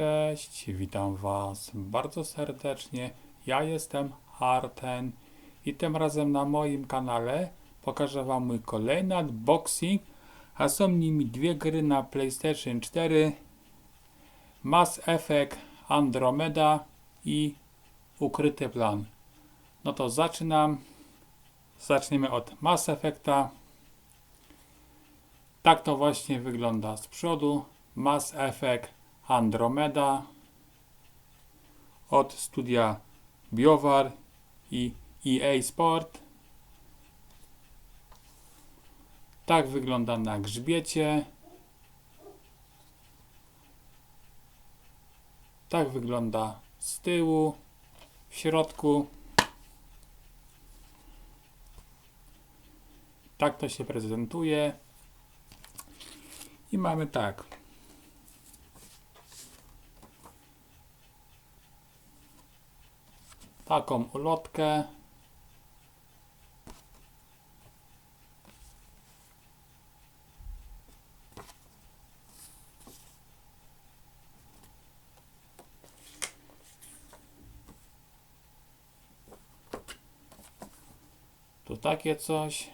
Cześć, witam Was bardzo serdecznie. Ja jestem Arten i tym razem na moim kanale pokażę Wam mój kolejny unboxing, a są nimi dwie gry na PlayStation 4 Mass Effect Andromeda i Ukryty Plan. No to zaczynam. Zaczniemy od Mass Effecta. Tak to właśnie wygląda z przodu. Mass Effect Andromeda od studia BioWare i EA Sport. Tak wygląda na grzbiecie. Tak wygląda z tyłu, w środku. Tak to się prezentuje. I mamy tak. Taką ulotkę. Tu takie coś.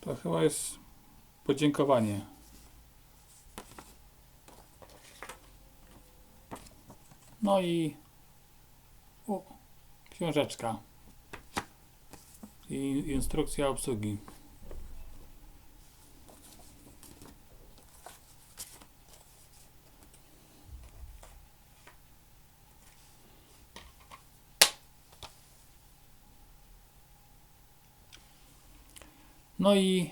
To chyba jest podziękowanie. No i książeczka i instrukcja obsługi. No i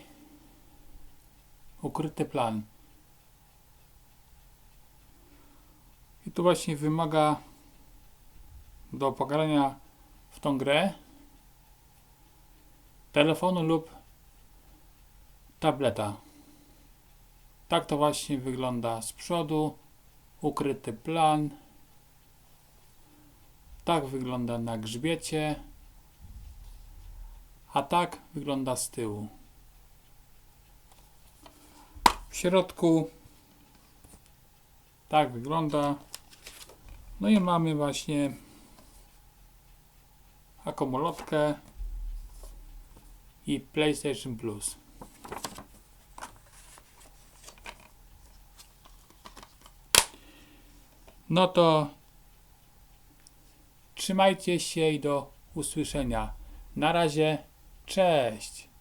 ukryty plan. I tu właśnie wymaga do pogrania w tą grę telefonu lub tableta. Tak to właśnie wygląda z przodu. Ukryty plan. Tak wygląda na grzbiecie. A tak wygląda z tyłu. W środku tak wygląda. No i mamy właśnie akumulotkę i PlayStation Plus. No to trzymajcie się i do usłyszenia. Na razie, cześć.